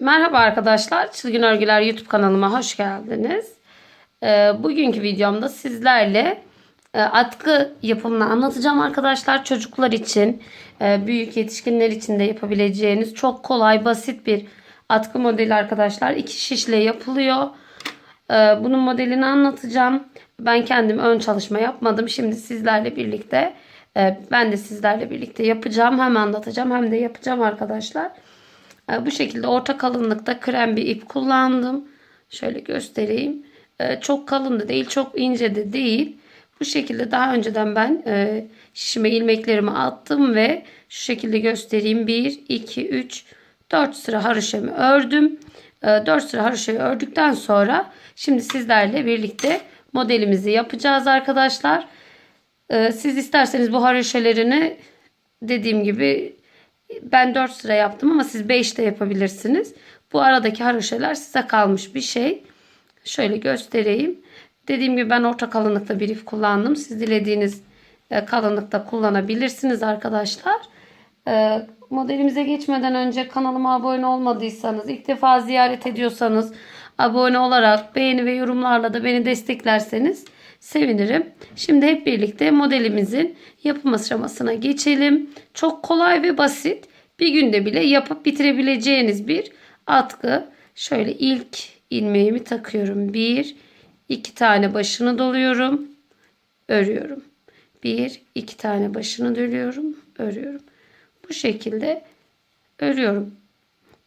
Merhaba arkadaşlar. Çılgın Örgüler YouTube kanalıma hoş geldiniz. Ee, bugünkü videomda sizlerle e, atkı yapımını anlatacağım arkadaşlar. Çocuklar için, e, büyük yetişkinler için de yapabileceğiniz çok kolay, basit bir atkı modeli arkadaşlar. İki şişle yapılıyor. Ee, bunun modelini anlatacağım. Ben kendim ön çalışma yapmadım. Şimdi sizlerle birlikte e, ben de sizlerle birlikte yapacağım. Hem anlatacağım hem de yapacağım arkadaşlar. E, Bu şekilde orta kalınlıkta krem bir ip kullandım. Şöyle göstereyim. E, Çok kalın da değil, çok ince de değil. Bu şekilde daha önceden ben e, şişime ilmeklerimi attım ve şu şekilde göstereyim. 1, 2, 3, 4 sıra haroşamı ördüm. 4 sıra haroşayı ördükten sonra şimdi sizlerle birlikte modelimizi yapacağız arkadaşlar. Siz isterseniz bu haroşalarını dediğim gibi ben 4 sıra yaptım ama siz 5 de yapabilirsiniz. Bu aradaki haroşalar size kalmış bir şey. Şöyle göstereyim. Dediğim gibi ben orta kalınlıkta bir ip kullandım. Siz dilediğiniz e, kalınlıkta kullanabilirsiniz arkadaşlar. E, Modelimize geçmeden önce kanalıma abone olmadıysanız, ilk defa ziyaret ediyorsanız abone olarak beğeni ve yorumlarla da beni desteklerseniz sevinirim. Şimdi hep birlikte modelimizin yapım aşamasına geçelim. Çok kolay ve basit. Bir günde bile yapıp bitirebileceğiniz bir atkı. Şöyle ilk ilmeğimi takıyorum. Bir, iki tane başını doluyorum. Örüyorum. Bir, iki tane başını doluyorum. Örüyorum. Bu şekilde örüyorum.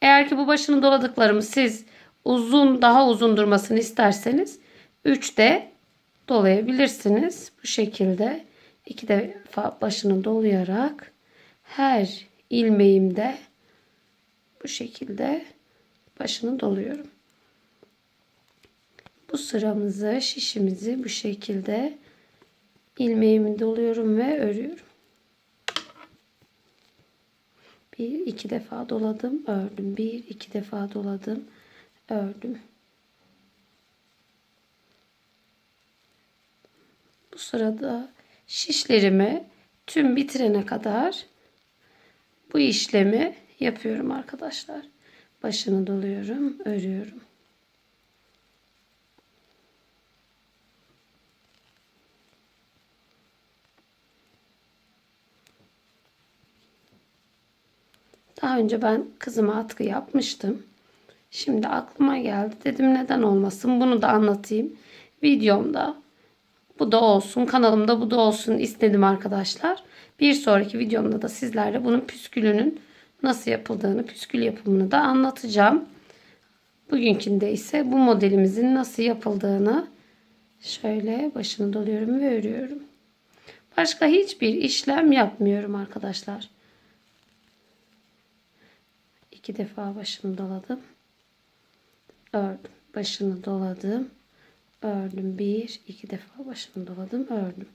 Eğer ki bu başını doladıklarımı siz uzun daha uzun durmasını isterseniz 3 de dolayabilirsiniz. Bu şekilde iki defa başını dolayarak her ilmeğimde bu şekilde başını doluyorum. Bu sıramızı şişimizi bu şekilde ilmeğimi doluyorum ve örüyorum. Bir iki defa doladım ördüm. Bir iki defa doladım ördüm. Bu sırada şişlerimi tüm bitirene kadar bu işlemi yapıyorum arkadaşlar. Başını doluyorum, örüyorum. Daha önce ben kızıma atkı yapmıştım. Şimdi aklıma geldi. Dedim neden olmasın bunu da anlatayım. Videomda bu da olsun. Kanalımda bu da olsun istedim arkadaşlar. Bir sonraki videomda da sizlerle bunun püskülünün nasıl yapıldığını, püskül yapımını da anlatacağım. Bugünkünde ise bu modelimizin nasıl yapıldığını şöyle başını doluyorum ve örüyorum. Başka hiçbir işlem yapmıyorum arkadaşlar. İki defa başını doladım. Ördüm. Başını doladım. Ördüm. Bir, iki defa başını doladım. Ördüm.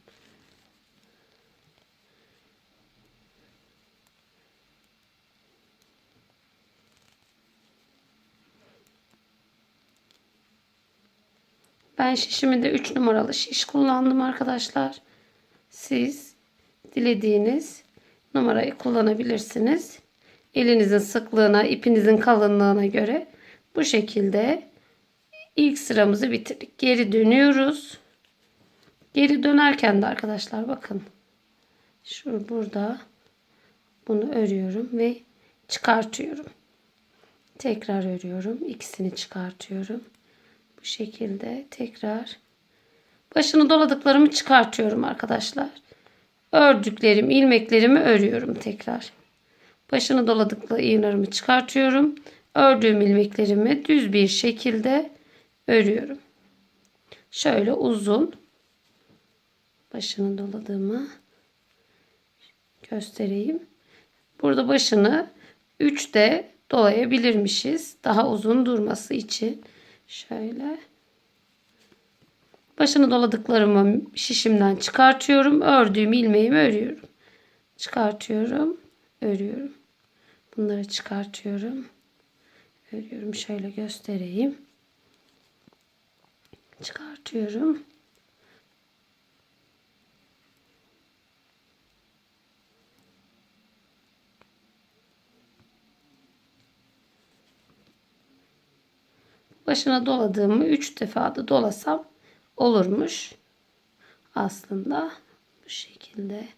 Ben şişimi de 3 numaralı şiş kullandım arkadaşlar. Siz dilediğiniz numarayı kullanabilirsiniz. Elinizin sıklığına, ipinizin kalınlığına göre bu şekilde ilk sıramızı bitirdik. Geri dönüyoruz. Geri dönerken de arkadaşlar bakın. Şu burada bunu örüyorum ve çıkartıyorum. Tekrar örüyorum. İkisini çıkartıyorum. Bu şekilde tekrar başını doladıklarımı çıkartıyorum arkadaşlar. Ördüklerim, ilmeklerimi örüyorum tekrar. Başını doladıkları iğnelerimi çıkartıyorum. Ördüğüm ilmeklerimi düz bir şekilde örüyorum. Şöyle uzun başını doladığımı göstereyim. Burada başını 3'te dolayabilirmişiz. Daha uzun durması için. Şöyle. Başını doladıklarımı şişimden çıkartıyorum. Ördüğüm ilmeğimi örüyorum. Çıkartıyorum. Örüyorum. Bunları çıkartıyorum. Örüyorum. Şöyle göstereyim. Çıkartıyorum. Başına doladığımı 3 defa da dolasam olurmuş. Aslında bu şekilde.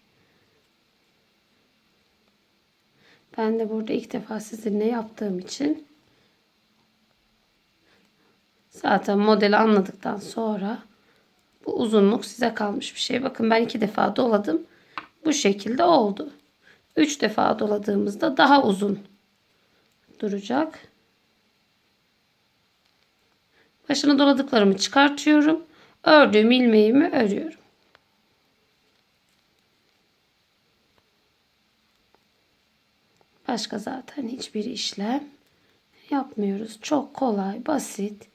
Ben de burada ilk defa sizinle yaptığım için zaten modeli anladıktan sonra bu uzunluk size kalmış bir şey. Bakın ben iki defa doladım. Bu şekilde oldu. Üç defa doladığımızda daha uzun duracak. Başına doladıklarımı çıkartıyorum. Ördüğüm ilmeğimi örüyorum. Başka zaten hiçbir işlem yapmıyoruz. Çok kolay, basit.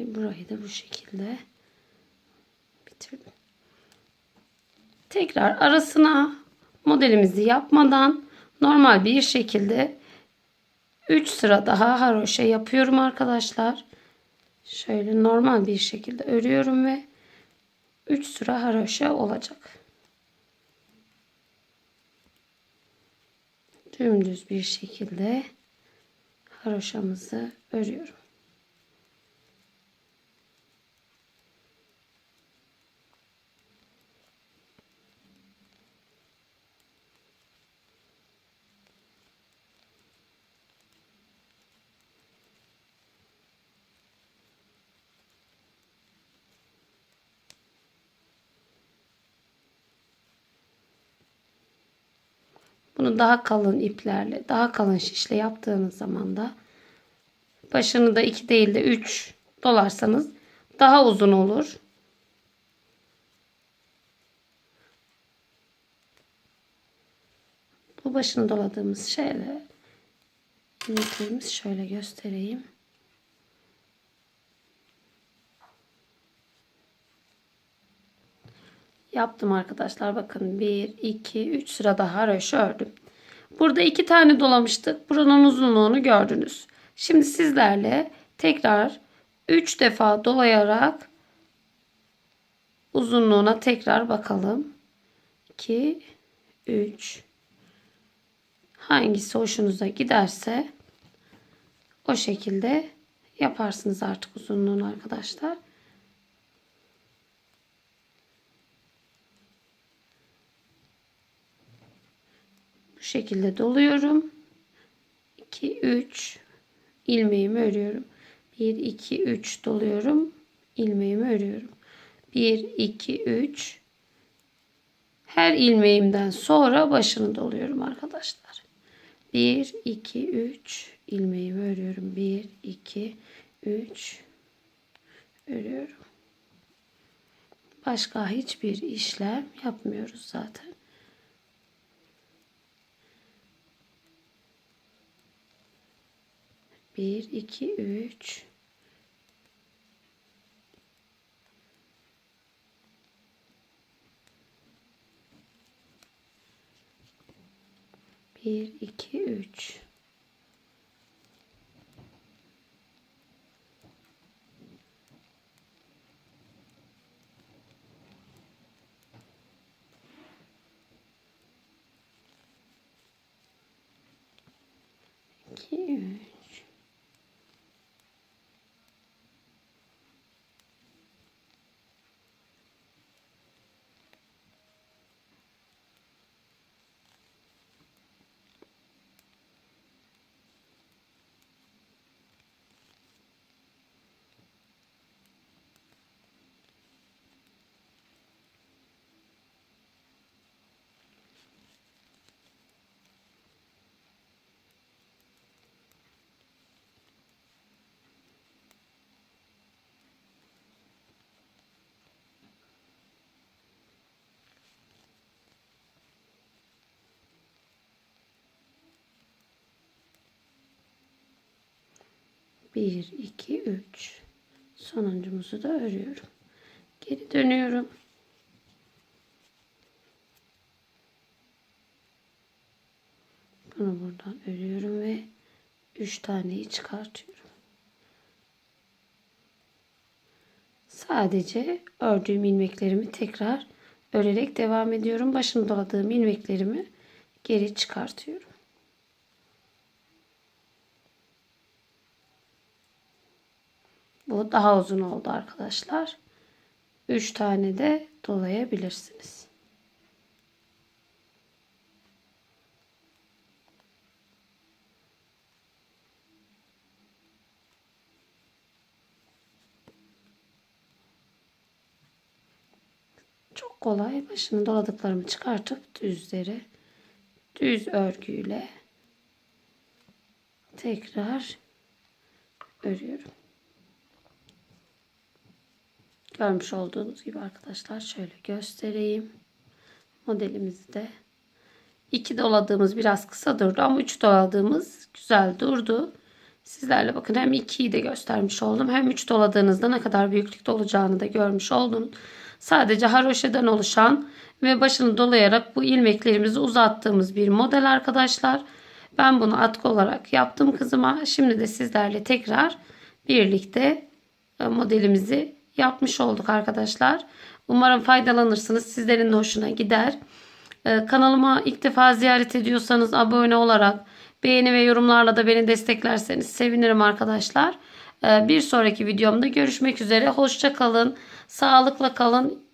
Ve burayı da bu şekilde bitirdim. Tekrar arasına modelimizi yapmadan normal bir şekilde 3 sıra daha haroşa yapıyorum arkadaşlar. Şöyle normal bir şekilde örüyorum ve 3 sıra haroşa olacak. Dümdüz bir şekilde haroşamızı örüyorum. Bunu daha kalın iplerle, daha kalın şişle yaptığınız zaman da başını da 2 değil de 3 dolarsanız daha uzun olur. Bu başını doladığımız şeyle ilklerimiz şöyle göstereyim. Yaptım arkadaşlar. Bakın 1, 2, 3 sırada haroşa ördüm. Burada iki tane dolamıştık. Buranın uzunluğunu gördünüz. Şimdi sizlerle tekrar 3 defa dolayarak uzunluğuna tekrar bakalım. 2, 3 hangisi hoşunuza giderse o şekilde yaparsınız artık uzunluğunu arkadaşlar. Bu şekilde doluyorum. 2 3 ilmeğimi örüyorum. 1 2 3 doluyorum. ilmeğimi örüyorum. 1 2 3 her ilmeğimden sonra başını doluyorum arkadaşlar. 1 2 3 ilmeğimi örüyorum. 1 2 3 örüyorum. Başka hiçbir işlem yapmıyoruz zaten. Bir, iki, üç. Bir, iki, üç. 1, 2, 3. Sonuncumuzu da örüyorum. Geri dönüyorum. Bunu buradan örüyorum ve 3 taneyi çıkartıyorum. Sadece ördüğüm ilmeklerimi tekrar örerek devam ediyorum. Başını doladığım ilmeklerimi geri çıkartıyorum. Bu daha uzun oldu arkadaşlar. 3 tane de dolayabilirsiniz. Çok kolay. Başını doladıklarımı çıkartıp düzleri düz örgüyle tekrar örüyorum. Görmüş olduğunuz gibi arkadaşlar şöyle göstereyim. Modelimizi de iki doladığımız biraz kısa durdu ama üç doladığımız güzel durdu. Sizlerle bakın hem 2'yi de göstermiş oldum. Hem 3 doladığınızda ne kadar büyüklükte olacağını da görmüş oldunuz. Sadece haroşeden oluşan ve başını dolayarak bu ilmeklerimizi uzattığımız bir model arkadaşlar. Ben bunu atkı olarak yaptım kızıma. Şimdi de sizlerle tekrar birlikte e, modelimizi yapmış olduk arkadaşlar. Umarım faydalanırsınız. Sizlerin de hoşuna gider. Ee, Kanalıma ilk defa ziyaret ediyorsanız abone olarak beğeni ve yorumlarla da beni desteklerseniz sevinirim arkadaşlar. Ee, Bir sonraki videomda görüşmek üzere. Hoşça kalın. Sağlıkla kalın.